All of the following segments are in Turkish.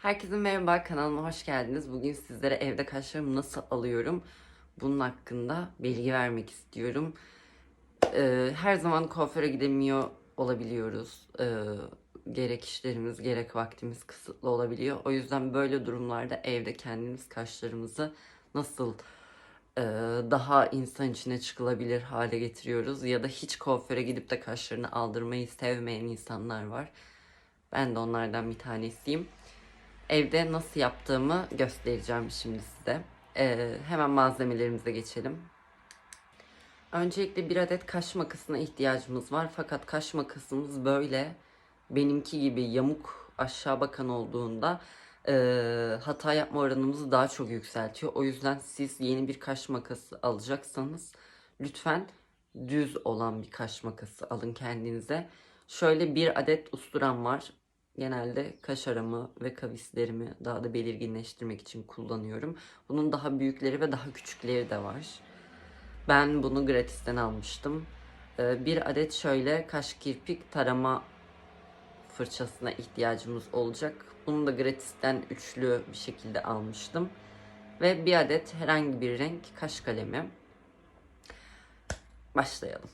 Herkese merhaba, kanalıma hoş geldiniz. Bugün sizlere evde kaşlarımı nasıl alıyorum bunun hakkında bilgi vermek istiyorum. Ee, her zaman kuaföre gidemiyor olabiliyoruz. Ee, gerek işlerimiz gerek vaktimiz kısıtlı olabiliyor. O yüzden böyle durumlarda evde kendimiz kaşlarımızı nasıl e, daha insan içine çıkılabilir hale getiriyoruz. Ya da hiç kuaföre gidip de kaşlarını aldırmayı sevmeyen insanlar var. Ben de onlardan bir tanesiyim evde nasıl yaptığımı göstereceğim şimdi size. Ee, hemen malzemelerimize geçelim. Öncelikle bir adet kaş makasına ihtiyacımız var. Fakat kaş makasımız böyle benimki gibi yamuk aşağı bakan olduğunda e, hata yapma oranımızı daha çok yükseltiyor. O yüzden siz yeni bir kaş makası alacaksanız lütfen düz olan bir kaş makası alın kendinize. Şöyle bir adet usturam var genelde kaş aramı ve kavislerimi daha da belirginleştirmek için kullanıyorum. Bunun daha büyükleri ve daha küçükleri de var. Ben bunu gratisten almıştım. Ee, Bir adet şöyle kaş kirpik tarama fırçasına ihtiyacımız olacak. Bunu da gratisten üçlü bir şekilde almıştım. Ve bir adet herhangi bir renk kaş kalemi. Başlayalım.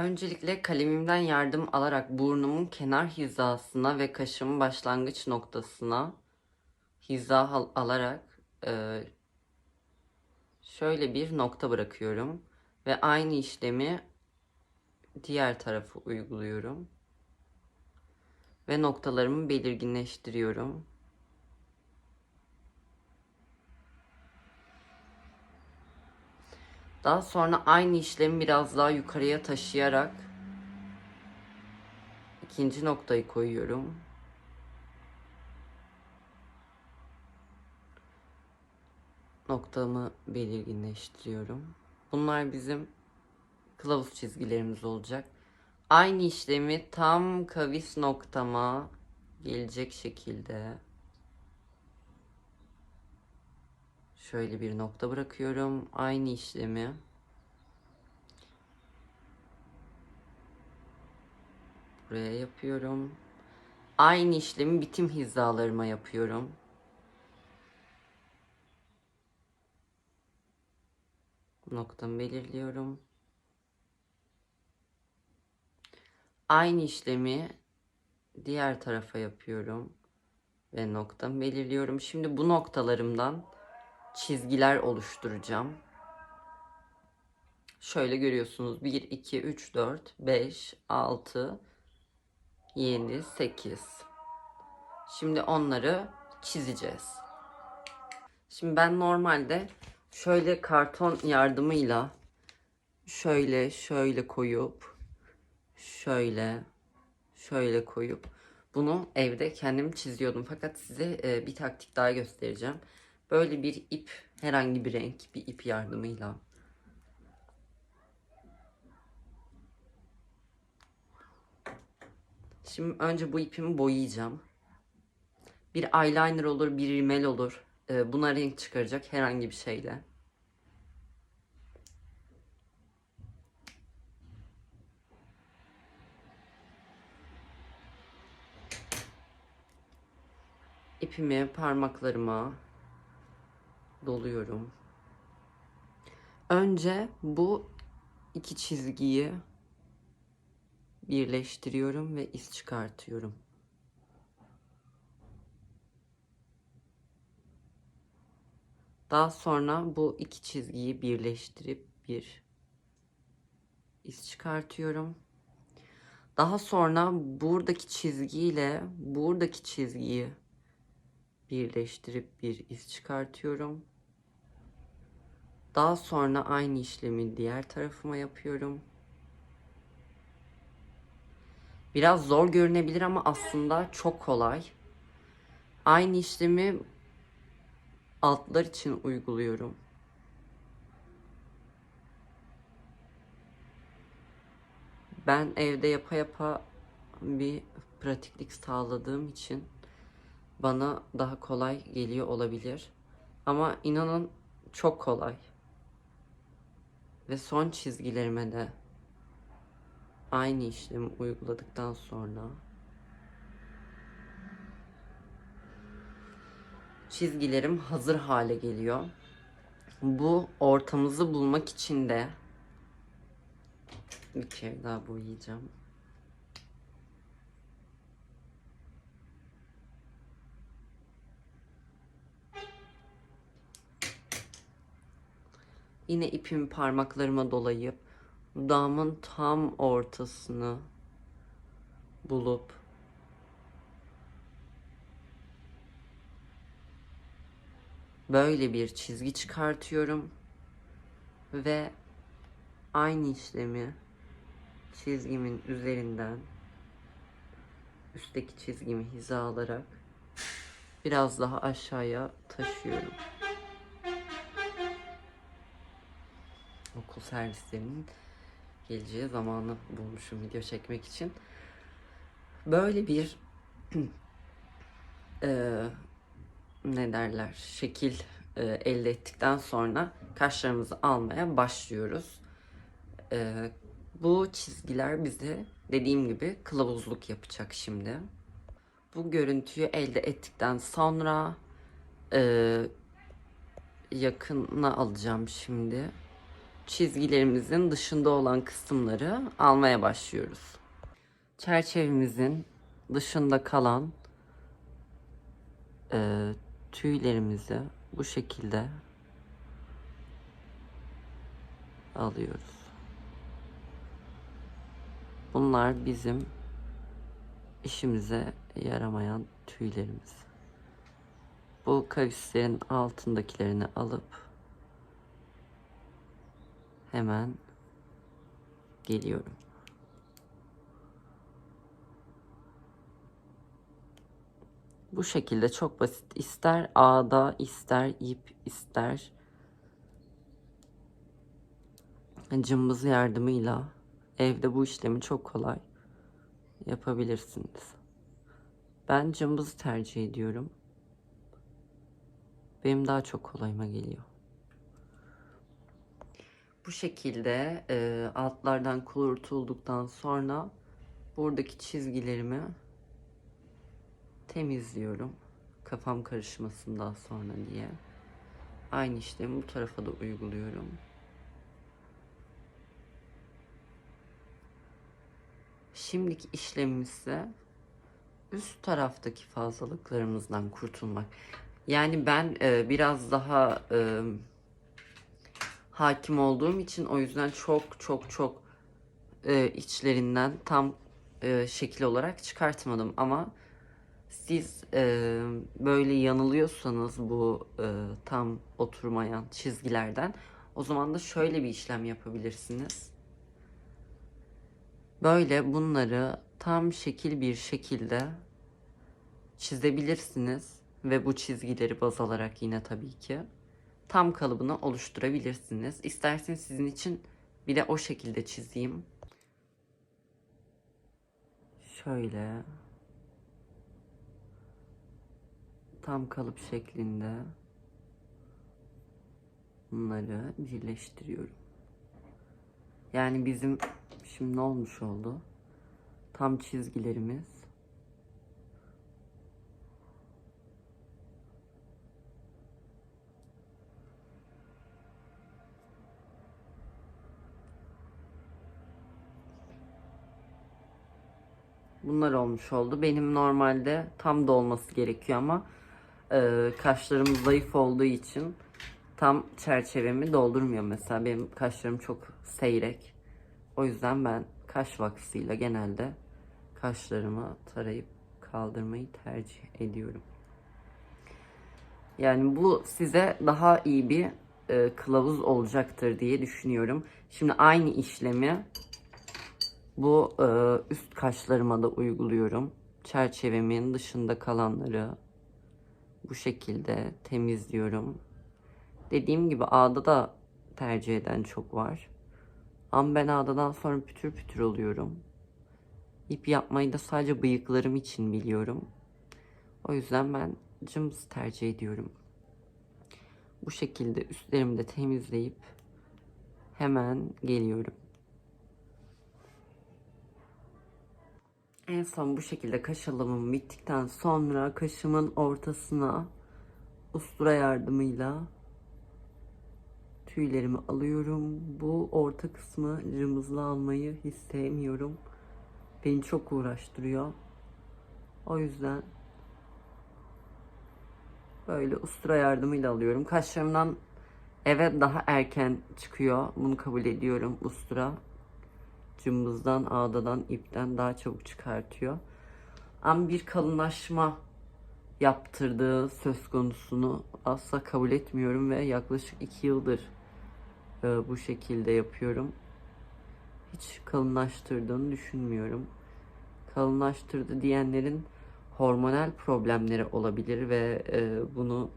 Öncelikle kalemimden yardım alarak burnumun kenar hizasına ve kaşımın başlangıç noktasına hiza al- alarak e, şöyle bir nokta bırakıyorum ve aynı işlemi diğer tarafı uyguluyorum ve noktalarımı belirginleştiriyorum. Daha sonra aynı işlemi biraz daha yukarıya taşıyarak ikinci noktayı koyuyorum. Noktamı belirginleştiriyorum. Bunlar bizim kılavuz çizgilerimiz olacak. Aynı işlemi tam kavis noktama gelecek şekilde Şöyle bir nokta bırakıyorum. Aynı işlemi buraya yapıyorum. Aynı işlemi bitim hizalarıma yapıyorum. Noktamı belirliyorum. Aynı işlemi diğer tarafa yapıyorum ve noktamı belirliyorum. Şimdi bu noktalarımdan çizgiler oluşturacağım. Şöyle görüyorsunuz 1, 2, 3, 4, 5, 6, 7, 8. Şimdi onları çizeceğiz. Şimdi ben normalde şöyle karton yardımıyla şöyle şöyle koyup şöyle şöyle koyup bunu evde kendim çiziyordum. Fakat size e, bir taktik daha göstereceğim. Böyle bir ip, herhangi bir renk, bir ip yardımıyla Şimdi önce bu ipimi boyayacağım. Bir eyeliner olur, bir rimel olur. Ee, buna renk çıkaracak herhangi bir şeyle. İpimi parmaklarıma doluyorum. Önce bu iki çizgiyi birleştiriyorum ve iz çıkartıyorum. Daha sonra bu iki çizgiyi birleştirip bir iz çıkartıyorum. Daha sonra buradaki çizgiyle buradaki çizgiyi birleştirip bir iz çıkartıyorum. Daha sonra aynı işlemi diğer tarafıma yapıyorum. Biraz zor görünebilir ama aslında çok kolay. Aynı işlemi altlar için uyguluyorum. Ben evde yapa yapa bir pratiklik sağladığım için bana daha kolay geliyor olabilir. Ama inanın çok kolay. Ve son çizgilerime de aynı işlemi uyguladıktan sonra çizgilerim hazır hale geliyor. Bu ortamızı bulmak için de bir kere daha boyayacağım. Yine ipimi parmaklarıma dolayıp dudağımın tam ortasını bulup böyle bir çizgi çıkartıyorum ve aynı işlemi çizgimin üzerinden üstteki çizgimi hizalarak biraz daha aşağıya taşıyorum. Servislerinin geleceği zamanı bulmuşum video çekmek için. Böyle bir eee, ne derler şekil e, elde ettikten sonra kaşlarımızı almaya başlıyoruz. E, bu çizgiler bize dediğim gibi kılavuzluk yapacak şimdi. Bu görüntüyü elde ettikten sonra e, yakına alacağım şimdi. Çizgilerimizin dışında olan kısımları almaya başlıyoruz. Çerçevemizin dışında kalan e, tüylerimizi bu şekilde alıyoruz. Bunlar bizim işimize yaramayan tüylerimiz. Bu kavislerin altındakilerini alıp hemen geliyorum. Bu şekilde çok basit. İster ağda, ister ip, ister cımbız yardımıyla evde bu işlemi çok kolay yapabilirsiniz. Ben cımbız tercih ediyorum. Benim daha çok kolayıma geliyor. Bu şekilde e, altlardan kurtulduktan sonra buradaki çizgilerimi temizliyorum. Kafam karışmasından sonra diye. Aynı işlemi bu tarafa da uyguluyorum. Şimdiki işlemimiz ise üst taraftaki fazlalıklarımızdan kurtulmak. Yani ben e, biraz daha e, hakim olduğum için o yüzden çok çok çok e, içlerinden tam e, şekil olarak çıkartmadım ama siz e, böyle yanılıyorsanız bu e, tam oturmayan çizgilerden o zaman da şöyle bir işlem yapabilirsiniz. Böyle bunları tam şekil bir şekilde çizebilirsiniz ve bu çizgileri baz alarak yine tabii ki tam kalıbını oluşturabilirsiniz. İsterseniz sizin için bir de o şekilde çizeyim. Şöyle tam kalıp şeklinde bunları birleştiriyorum. Yani bizim şimdi ne olmuş oldu? Tam çizgilerimiz Bunlar olmuş oldu. Benim normalde tam da olması gerekiyor ama e, kaşlarım zayıf olduğu için tam çerçevemi doldurmuyor mesela. Benim kaşlarım çok seyrek. O yüzden ben kaş vaksıyla genelde kaşlarımı tarayıp kaldırmayı tercih ediyorum. Yani bu size daha iyi bir e, kılavuz olacaktır diye düşünüyorum. Şimdi aynı işlemi bu e, üst kaşlarıma da uyguluyorum. Çerçevemin dışında kalanları bu şekilde temizliyorum. Dediğim gibi ağda da tercih eden çok var. Ama ben ağdadan sonra pütür pütür oluyorum. İp yapmayı da sadece bıyıklarım için biliyorum. O yüzden ben cımbız tercih ediyorum. Bu şekilde üstlerimi de temizleyip hemen geliyorum. En son bu şekilde kaş bittikten sonra kaşımın ortasına ustura yardımıyla tüylerimi alıyorum. Bu orta kısmı cımbızla almayı hiç sevmiyorum. Beni çok uğraştırıyor. O yüzden böyle ustura yardımıyla alıyorum. Kaşlarımdan eve daha erken çıkıyor. Bunu kabul ediyorum. Ustura cımbızdan, ağdadan, ipten daha çabuk çıkartıyor. Ama bir kalınlaşma yaptırdığı söz konusunu asla kabul etmiyorum ve yaklaşık iki yıldır e, bu şekilde yapıyorum. Hiç kalınlaştırdığını düşünmüyorum. Kalınlaştırdı diyenlerin hormonal problemleri olabilir ve e, bunu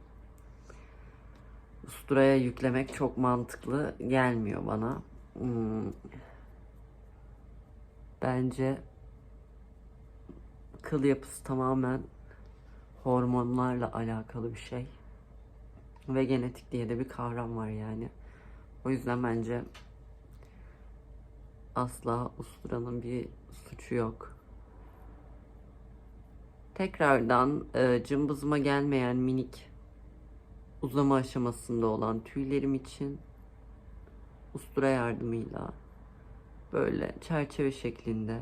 usturaya yüklemek çok mantıklı gelmiyor bana. Hmm. Bence kıl yapısı tamamen hormonlarla alakalı bir şey. Ve genetik diye de bir kavram var yani. O yüzden bence asla usturanın bir suçu yok. Tekrardan e, cımbızıma gelmeyen minik uzama aşamasında olan tüylerim için ustura yardımıyla böyle çerçeve şeklinde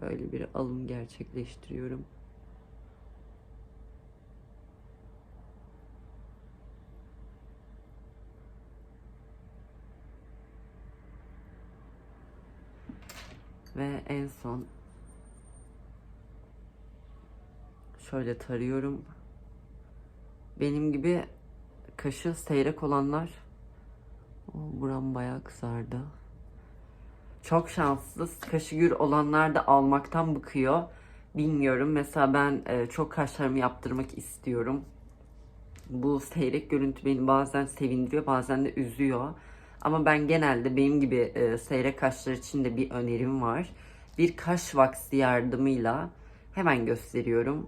böyle bir alım gerçekleştiriyorum. Ve en son şöyle tarıyorum. Benim gibi kaşı seyrek olanlar o, buram bayağı kızardı. Çok şanssız. Kaşı gür olanlar da almaktan bıkıyor. Bilmiyorum. Mesela ben e, çok kaşlarımı yaptırmak istiyorum. Bu seyrek görüntü beni bazen sevindiriyor, bazen de üzüyor. Ama ben genelde benim gibi e, seyrek kaşlar için de bir önerim var. Bir kaş vaksi yardımıyla hemen gösteriyorum.